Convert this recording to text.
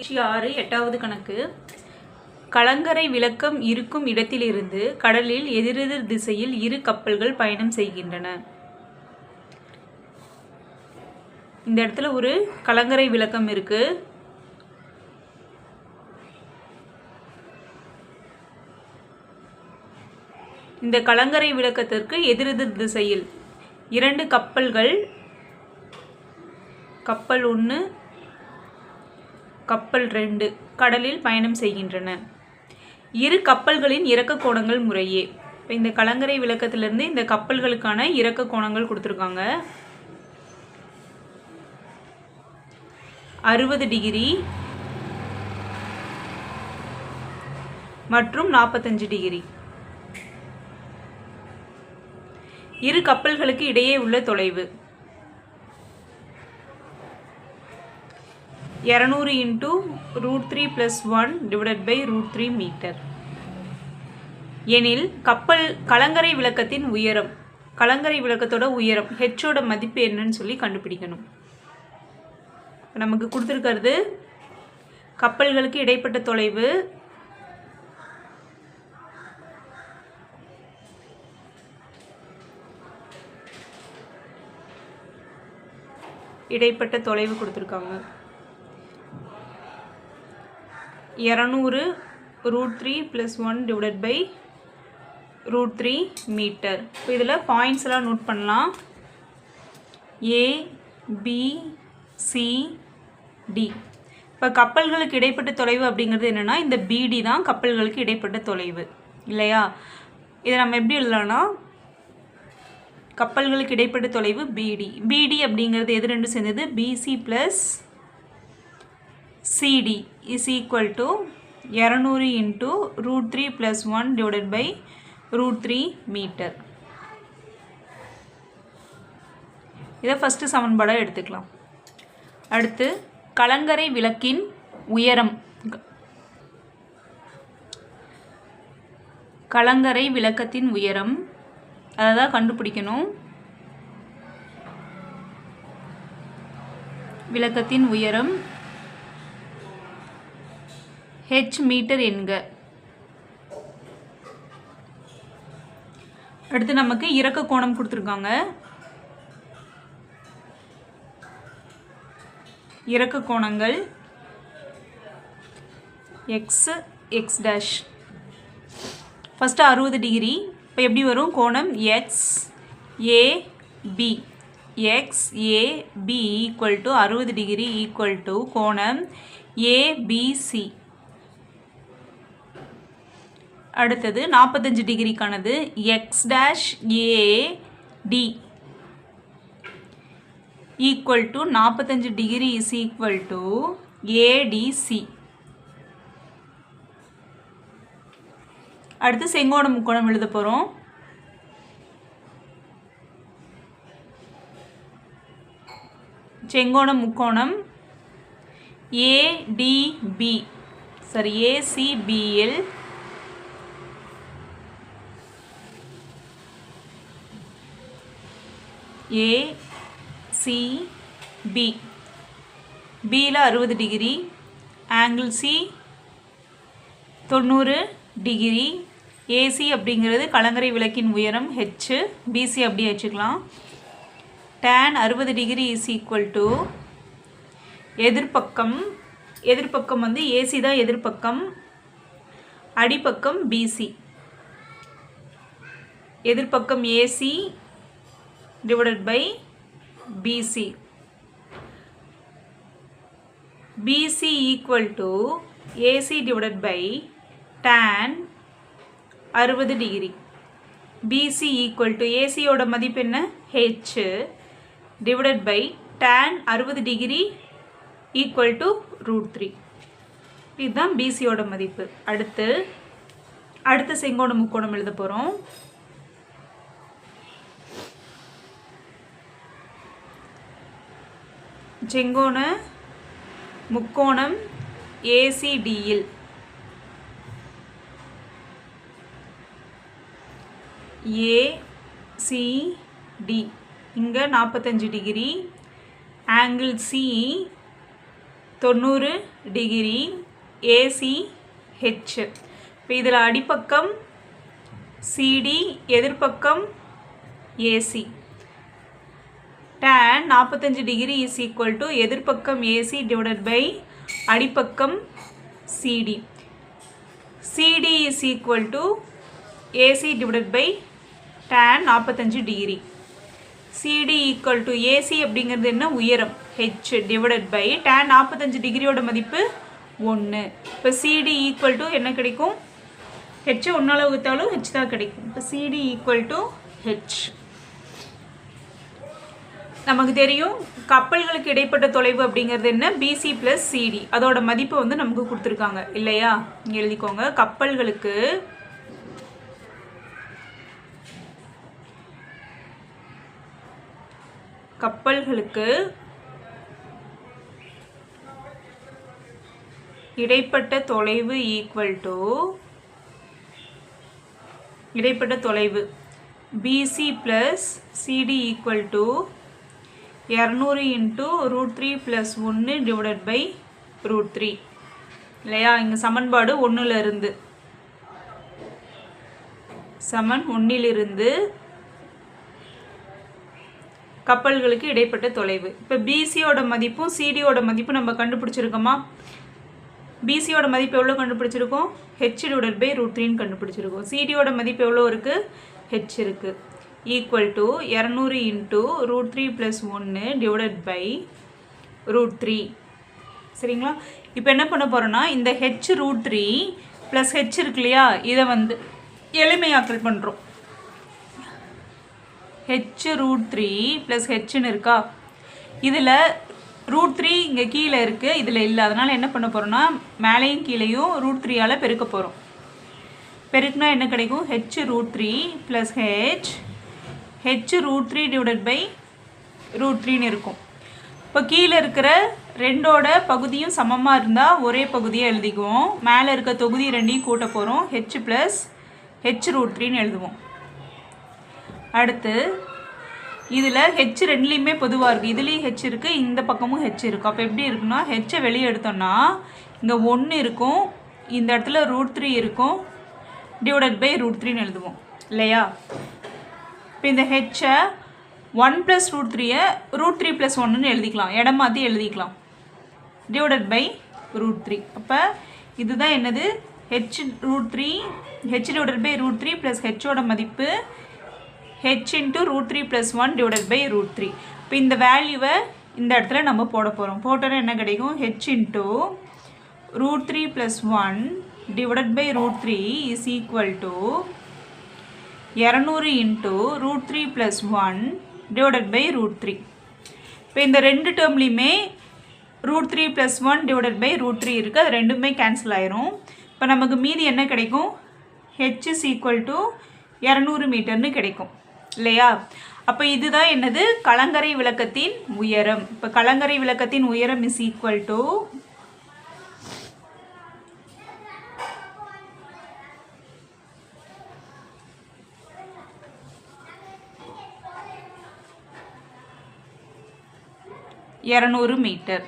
பயிற்சி ஆறு எட்டாவது கணக்கு. கலங்கரை விளக்கம் இருக்கும் இடத்திலிருந்து கடலில் எதிரெதிர் திசையில் இரு கப்பல்கள் பயணம் செய்கின்றன. இந்த இடத்துல ஒரு கலங்கரை விளக்கம் இருக்கு. இந்த கலங்கரை விளக்கத்திற்கு எதிரெதிர் திசையில் இரண்டு கப்பல்கள் கப்பல் ஒன்று கப்பல் ரெண்டு கடலில் பயணம் செய்கின்றன. இரு கப்பல்களின் இறக்க கோணங்கள் முறையே. இப்போ இந்த கலங்கரை விளக்கத்திலிருந்து இந்த கப்பல்களுக்கான இறக்க கோணங்கள் கொடுத்துருக்காங்க. அறுபது டிகிரி மற்றும் நாற்பத்தஞ்சு டிகிரி. இரு கப்பல்களுக்கு இடையே உள்ள தொலைவு. இரநூறு into root three plus one divided by root three metre எனில் கப்பல் கலங்கரை விளக்கத்தின் உயரம் கலங்கரை விளக்கத்தோட உயரம் ஹெச்சோட மதிப்பு என்னன்னு சொல்லி கண்டுபிடிக்கணும். நமக்கு கொடுத்துருக்கிறது கப்பல்களுக்கு இடைப்பட்ட தொலைவு இடைப்பட்ட தொலைவு கொடுத்துருக்காங்க. இரநூறு root three plus one divide by root three metre இப்போ இதில் பாயிண்ட்ஸ் எல்லாம் நோட் பண்ணலாம். ஏ பி சி டி இப்போ கப்பல்களுக்கு இடைப்பட்ட தொலைவு அப்படிங்கிறது என்னென்னா இந்த பிடி தான் கப்பல்களுக்கு இடைப்பட்ட தொலைவு. இல்லையா? இதை நம்ம எப்படி எழுதலாம்னா கப்பல்களுக்கு இடைப்பட்ட தொலைவு பிடி பிடி அப்படிங்கிறது எது ரெண்டு சேர்ந்தது? BC plus CD is equal to இரநூறு into root three plus one divided by root three metre இதை ஃபஸ்ட்டு சமன்பாடாக எடுத்துக்கலாம். அடுத்து கலங்கரை விளக்கின் உயரம். கலங்கரை விளக்கத்தின் உயரம். அதை தான் கண்டுபிடிக்கணும். விளக்கத்தின் உயரம் ஹெச் மீட்டர் என்க. அடுத்து நமக்கு இறக்க கோணம் கொடுத்துருக்காங்க. இறக்க கோணங்கள் எக்ஸ் எக்ஸ் டேஷ் ஃபஸ்ட்டு அறுபது டிகிரி இப்போ எப்படி வரும்? கோணம் X A B X A B equal to அறுபது டிகிரி ஈக்குவல் டு கோணம் ஏபிசி அடுத்தது நாற்பத்தஞ்சு டிகிரிக்கானது X dash A D equal to நாற்பத்தஞ்சு degree is equal to ADC அடுத்து செங்கோண முக்கோணம் எழுத போகிறோம் செங்கோண முக்கோணம் ADB sorry ACBL A C B பியில் அறுபது டிகிரி ஆங்கிள் சி தொண்ணூறு டிகிரி ஏசி அப்படிங்கிறது கலங்கரை விளக்கின் உயரம் ஹெச்சு பிசி அப்படி வச்சுக்கலாம். டேன் அறுபது டிகிரி இஸ் ஈக்குவல் டு எதிர்ப்பக்கம் எதிர்ப்பக்கம் வந்து ஏசி தான் எதிர்ப்பக்கம் அடிப்பக்கம் BC எதிர்ப்பக்கம் AC divided by BC. BC equal to AC divided by tan 60 degree. BC equal to AC ஓட மதிப்பு என்ன ஹெச் டிவைடட் பை டேன் அறுபது degree equal to root three இதுதான் ஓட மதிப்பு அடுத்து அடுத்த செங்கோண முக்கோணம் எழுத போகிறோம் செங்கோண முக்கோணம் ஏசிடியில் ஏசிடி இங்கே நாற்பத்தஞ்சு டிகிரி. ஆங்கிள் சி தொண்ணூறு டிகிரி. ஏசி ஹெச் இப்போ இதில் அடிப்பக்கம் சிடி எதிர்ப்பக்கம் ஏசி டேன் நாற்பத்தஞ்சு டிகிரி இஸ் ஈக்குவல் டு எதிர்ப்பக்கம் AC divided by அடிப்பக்கம் CD CD is equal to AC divided by tan நாற்பத்தஞ்சு degree CD equal to AC அப்படிங்கிறது என்ன? உயரம். ஹெச் டிவைடட் பை டேன் நாற்பத்தஞ்சு டிகிரியோட மதிப்பு ஒன்று இப்போ சிடி ஈக்குவல் டு என்ன கிடைக்கும்? ஹெச் ஒன்றால் வகுத்தாலும் ஹெச் தான் கிடைக்கும். இப்போ சிடி ஈக்குவல் டு ஹெச் நமக்கு தெரியும் கப்பல்களுக்கு இடைப்பட்ட தொலைவு அப்படிங்கிறது என்ன? பிசி ப்ளஸ் சிடி அதோட மதிப்பு வந்து நமக்கு கொடுத்துருக்காங்க. இல்லையா? இங்கே எழுதிக்கோங்க. கப்பல்களுக்கு கப்பல்களுக்கு இடைப்பட்ட தொலைவு ஈக்குவல் டு இடைப்பட்ட தொலைவு BC plus CD equal to இரநூறு இன்ட்டு ரூட் த்ரீ ப்ளஸ் ஒன்று டிவைடட் பை ரூட் த்ரீ. இல்லையா? இங்கே சமன்பாடு ஒன்றுலேருந்து சமன் ஒன்றிலிருந்து கப்பல்களுக்கு இடைப்பட்ட தொலைவு. இப்போ பிசியோட மதிப்பும் சிடியோட மதிப்பும் நம்ம கண்டுபிடிச்சிருக்கோமா? பிசியோட மதிப்பு எவ்வளோ கண்டுபிடிச்சிருக்கோம்? ஹெச் டிவைடட் பை ரூட் த்ரீன்னு கண்டுபிடிச்சிருக்கோம். சிடியோட மதிப்பு எவ்வளோ இருக்குது ஹெச் இருக்குது ஈக்குவல் டு இரநூறு இன்ட்டு ரூட் த்ரீ ப்ளஸ் ஒன்று டிவைடட் பை ரூட் த்ரீ சரிங்களா? இப்போ என்ன பண்ண போகிறோன்னா இந்த H root three plus H இருக்கு இல்லையா? இதை வந்து எளிமையாக்கல் பண்ணுறோம் ஹெச் ரூட் த்ரீ ப்ளஸ் ஹெச்னு இருக்கா? இதில் ரூட் த்ரீ இங்கே கீழே இருக்குது இதில் இல்லை. அதனால் என்ன பண்ண போகிறோன்னா மேலேயும் கீழேயும் ரூட் த்ரீயால் பெருக்க போகிறோம் பெருக்குனா என்ன கிடைக்கும்? H root three plus H H root three divided by root த்ரீன்னு இருக்கும். இப்போ கீழே இருக்கிற ரெண்டோட பகுதியும் சமமாக இருந்தால் ஒரே பகுதியை எழுதிக்குவோம். மேலே இருக்க தொகுதி ரெண்டையும் கூட்ட போகிறோம் ஹெச் ப்ளஸ் ஹெச் ரூட் த்ரீன்னு எழுதுவோம். அடுத்து இதில் ஹெச் ரெண்டுலேயுமே பொதுவாக இருக்குது இதுலேயும் ஹெச் இருக்குது இந்த பக்கமும் ஹெச் இருக்குது அப்போ எப்படி இருக்குன்னா ஹெச்சை வெளியே எடுத்தோம்னா இங்கே ஒன்று இருக்கும் இந்த இடத்துல ரூட் த்ரீ இருக்கும் டிவைடட் பை ரூட் த்ரீன்னு எழுதுவோம். இல்லையா? இப்போ இந்த ஹெச்சை ஒன் ப்ளஸ் ரூட் த்ரீயை ரூட் த்ரீ ப்ளஸ் ஒன்றுன்னு எழுதிக்கலாம். இடம் மாற்றி எழுதிக்கலாம். டிவைடட் பை ரூட் த்ரீ அப்போ இதுதான் என்னது? H root three H divided by root three plus ஹெச்சோட மதிப்பு H into root three plus one divided by root three இப்போ இந்த வேல்யூவை இந்த இடத்துல நம்ம போட போகிறோம் போட்டோன்னா என்ன கிடைக்கும்? H into root three plus one divided by root three is equal to இரநூறு into root three plus one divided by root three இப்போ இந்த ரெண்டு டேர்ம்லேயுமே root three plus one divided by root three இருக்குது அது ரெண்டுமே கேன்சல் ஆயிரும். இப்போ நமக்கு மீதி என்ன கிடைக்கும்? ஹெச் இஸ் ஈக்குவல் டு இரநூறு மீட்டர்னு கிடைக்கும். இல்லையா? அப்போ இதுதான் என்னது? கலங்கரை விளக்கத்தின் உயரம். இப்போ கலங்கரை விளக்கத்தின் உயரம் இஸ் ஈக்குவல் டு இரநூறு மீட்டர்.